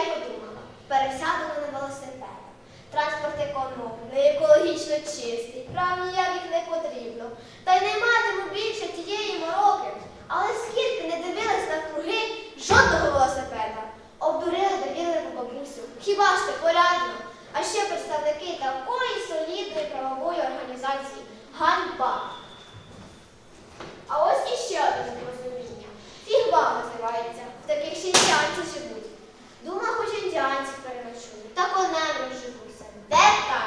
й подумала, пересядала на велосипед. Транспорт економний, екологічно чистий, прав ніяких не потрібно. Та й не матиму більше тієї мороки. Але скільки не дивилась навкруги жодного велосипеда. Обдурила довірену бабусю. Хіба ж це порядно? А ще представники такої солідної правової організації Ганьба. А ось іще одне розуміння. Фігба називається. В таких шістянців Дума хожі дянці переночую, та конем розживуся. Де так?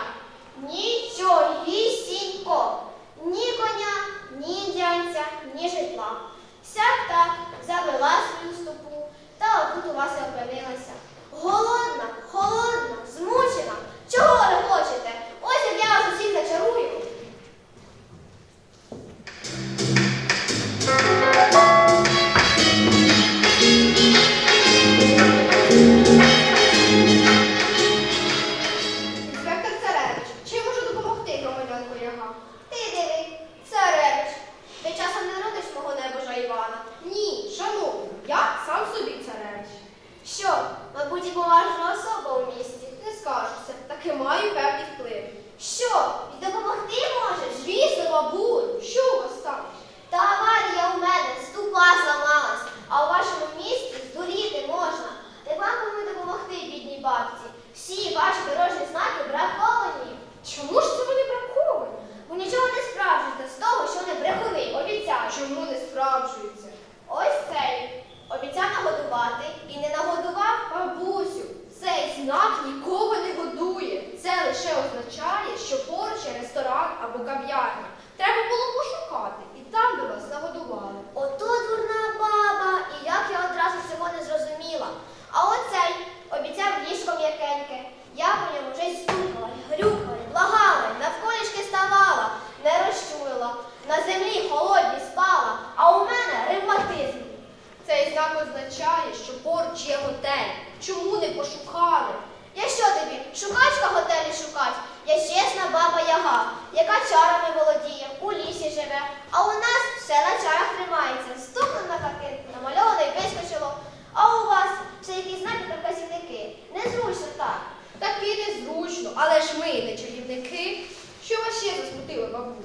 пошукали. Я що тобі, шукачка готелі шукать? Я чесна баба яга, яка чарами володіє, у лісі живе, а у нас все на чарах тримається. Стукнув на картинку, намальовано і вискочило. А у вас ще якісь знаки та вказівники. Незручно так. Так і незручно, але ж ми не чарівники. Що вас ще засмутило, бабука?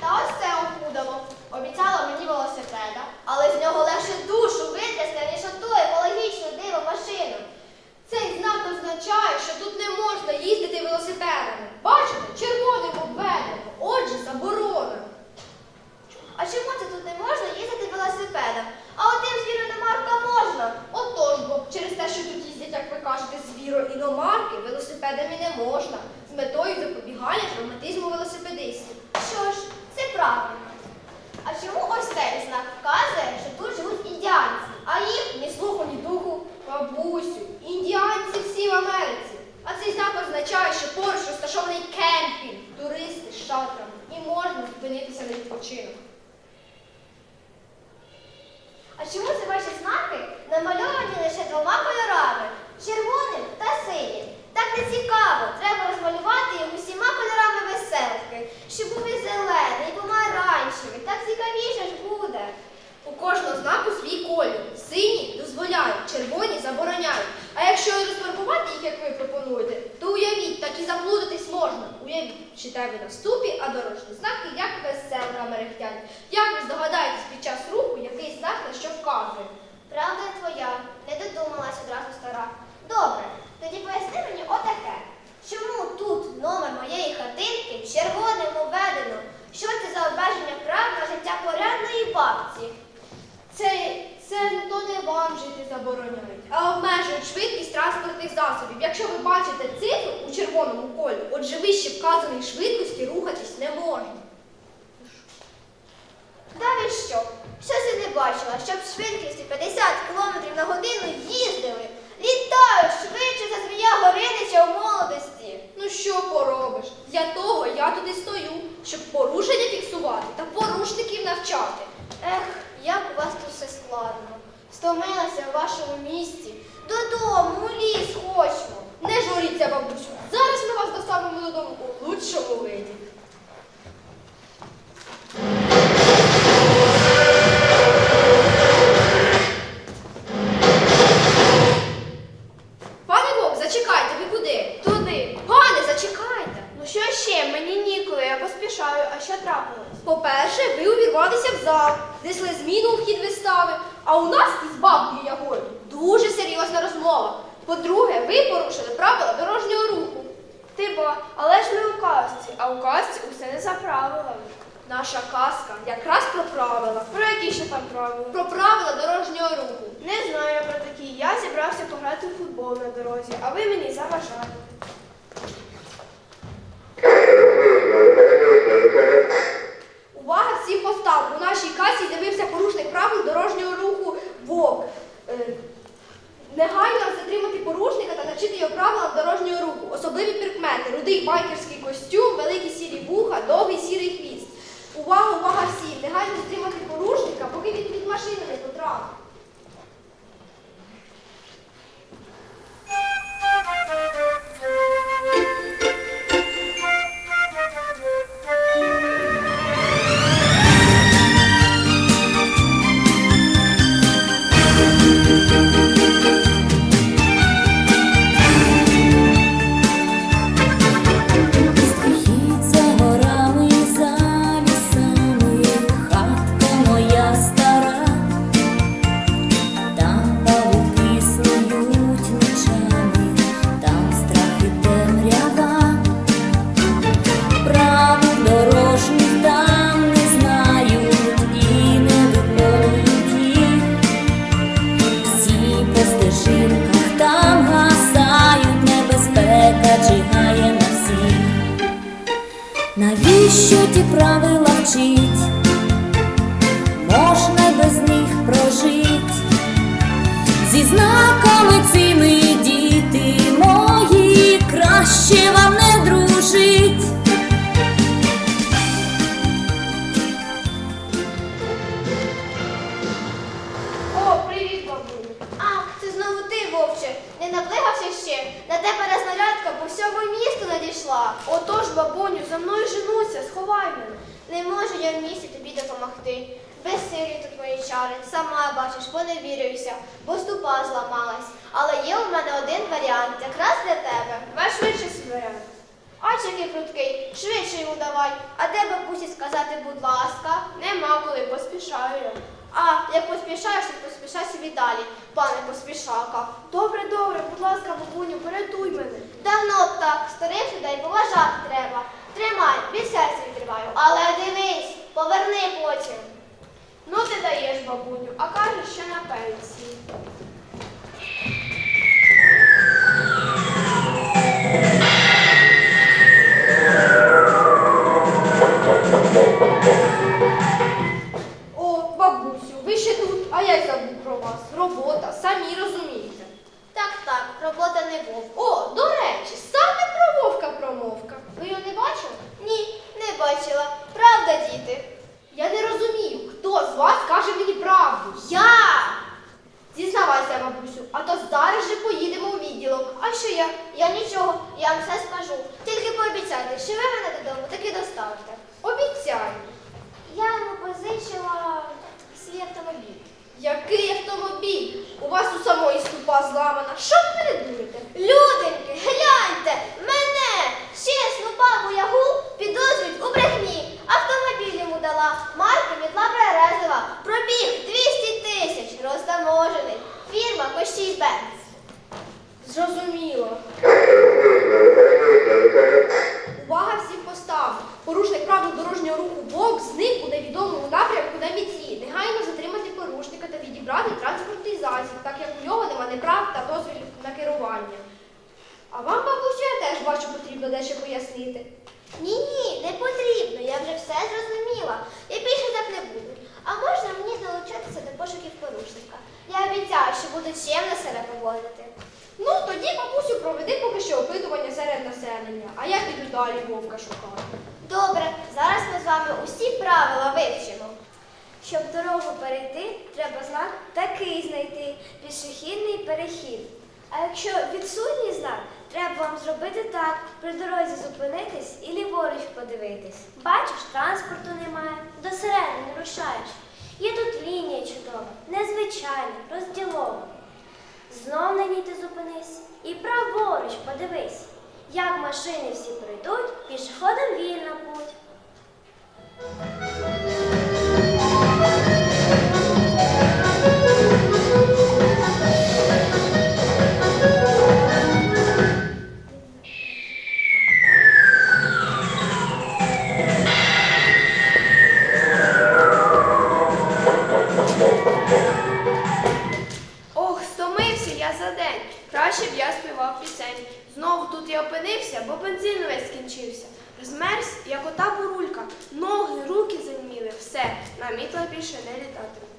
Та ось це опудало. Обіцяла мені велосипеда, але з нього легше означає, що тут не можна їй. Зупинитися на відпочинок. А чому ці ваші знаки намальовані лише двома кольорами червоним та синім? Так не цікаво. Треба розмалювати їх усіма кольорами веселки, щоб був і зелений, і помаранчевий. Так цікавіше ж буде. У кожного знаку свій колір. Сині дозволяють, червоні забороняють. А якщо розфарбувати їх, як ви пропонуєте, то уявіть, так і заплутатись можна. Уявіть, читайте на вступі, а дорожні знаки як веселка мерехтять. Як ви здогадаєтесь під час руху, який знак на що вказує? Правда твоя, не додумалась одразу стара. Добре, тоді поясни мені отаке. Чому тут номер моєї хатинки червоним уведено? Що це за обмеження прав на життя порядної бабці? Це, це не то не вам жити забороняють, а обмежують швидкість транспортних засобів. Якщо ви бачите цифру у червоному колі, отже вище вказаної швидкості рухатись не можна. Далі що? Щось я не бачила, щоб з швидкістю 50 км на годину їздили. Літають швидше за Змія Горинича у молодості. Ну що поробиш? Для того я тут і стою, щоб порушення фіксувати та порушників навчати. Ех, як у вас тут все складно. Стомилася в вашому місті. Додому, у ліс хочемо. Не журіться, бабусю. Зараз ми вас доставимо додому у лучшому виді. Пане Вовк, зачекайте, ви куди? Туди. Пане, зачекайте. Ну що ще? Мені ніколи, я поспішаю, а що трапилось? По-перше, ви увірвалися в зал, знесли зміну у вхід вистави, а у нас із бабкою Ягою дуже серйозна розмова. По-друге, ви порушили правила дорожнього руху. Ти бо, але ж ми у казці, а у казці усе не за правилами. Наша казка якраз про правила. Про які ще там правила? Про правила дорожнього руху. Не знаю я про такі. Я зібрався пограти в футбол на дорозі, а ви мені заважаєте. Місту. Отож, бабуню, за мною женуться, сховай мене. Не можу я в місті тобі допомогти. Безсилі тут мої чари, сама бачиш, поневірююся, бо ступа зламалась. Але є у мене один варіант, якраз для тебе. Ваш швидше варіант. А який круткий, швидше йому давай. А де бабусі сказати, будь ласка, нема коли поспішаю. А як поспішаєш, то поспішай собі далі, пане поспішака. Добре, добре, будь ласка, бабуню, порятуй мене. Давно б так, старих людей поважати треба. Кощій Бенц. Зрозуміло. Увага всім постав. Порушник правил дорожнього руху Вовк зник у невідомому напрямку на мітлі. Негайно затримати порушника та відібрати транспортний засіб, так як у нього нема ні прав та дозволів на керування. А вам, бабусю, я теж бачу, потрібно дещо пояснити. Ні, ні, не потрібно. Я вже все зрозуміла. І більше так не буду. А можна мені долучитися до пошуків порушника? Я обіцяю, що буду чемно себе поводити. Ну, тоді, бабусю, проведи поки що опитування серед населення, а я піду далі вовка шукати. Добре, зараз ми з вами усі правила вивчимо. Щоб дорогу перейти, треба знак такий знайти пішохідний перехід. А якщо відсутній знак, треба вам зробити так, при дорозі зупинитись і ліворуч подивитись. Бачиш, транспорту немає, до сирени не рушаєш. Є тут лінія чудова, незвичайна, розділова. Знов на ній ти зупинись і праворуч подивись, як машини всі пройдуть, Ами тој беше нели татен.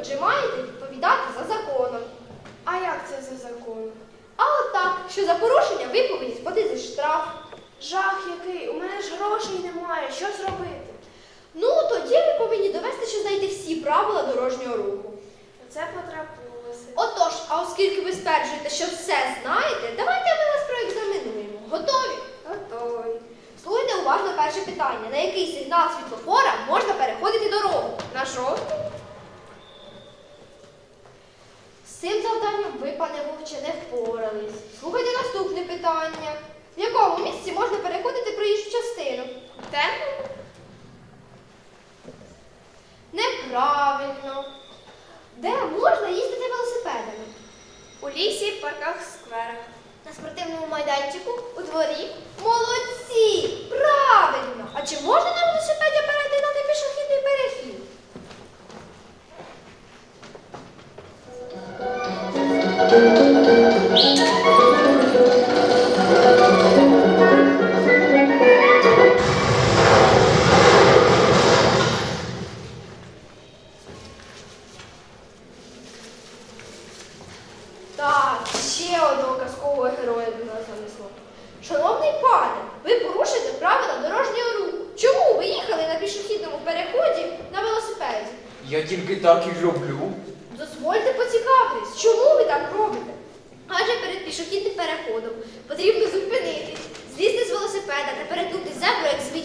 Отже, маєте відповідати за законом. А як це за законом? А от так, що за порушення ви повинні сплатити штраф. Жах який, у мене ж грошей немає. Що зробити? Ну, тоді ви повинні довести, що знаєте всі правила дорожнього руху. Це потрапилося. Отож, а оскільки ви стверджуєте, що все знаєте, давайте ми вас проекзаменуємо. Готові? Готові. Слухайте уважно перше питання. На який сигнал світлофора можна переходити дорогу? На жовтий? З цим завданням ви, пане Вовче, не впорались. Слухайте наступне питання. В якому місці можна переходити проїжджу частину? Темному? Неправильно. Де можна їздити велосипедами? У лісі, парках, скверах. На спортивному майданчику у дворі. Молодці! Правильно! А чи можна на велосипеді перетинати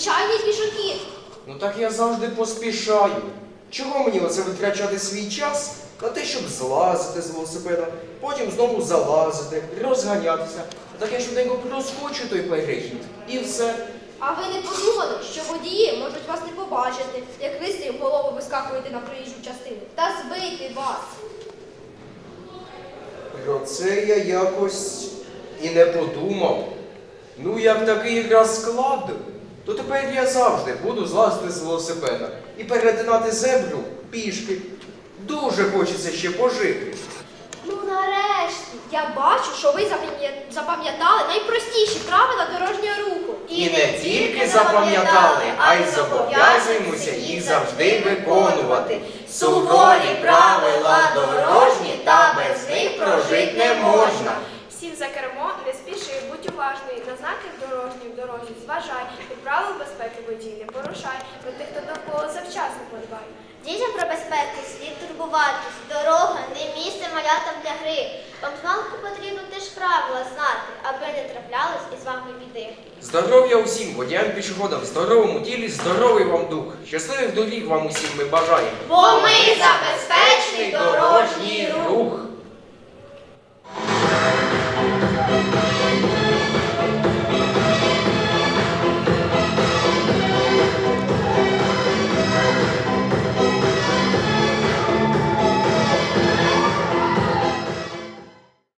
звичайний пішохід. Ну так я завжди поспішаю. Чого мені оце витрачати свій час на те, щоб злазити з велосипеда, потім знову залазити, розганятися. Так я швиденько проскочу той перехід. І все. А ви не подумали, що водії можуть вас не побачити, як ви з голову вискакуєте на проїжджу частину, та збити вас. Про це я якось і не подумав. Ну, як такий розклад, то тепер я завжди буду злазити з велосипеда і перетинати землю пішки. Дуже хочеться ще пожити. Ну нарешті, я бачу, що ви запам'ятали найпростіші правила дорожнього руху. І не тільки запам'ятали, а й зобов'язуємося їх завжди виконувати. Суворі правила дорожні, та без них прожить не можна. Сів за кермо, не спіши, будь уважний, на знаки дорожні в зважай, від правил безпеки водій не порушай, про тих, хто довкола завчасно подбай. Дітям про безпеку слід турбуватись. Дорога не місце малятам для гри. Вам змалку потрібно теж правила знати, аби не траплялись із вами біди. Здоров'я усім, водіям пішоходам, в здоровому тілі, здоровий вам дух. Щасливих доріг вам усім ми бажаємо. Бо ми за безпечний дорожній рух.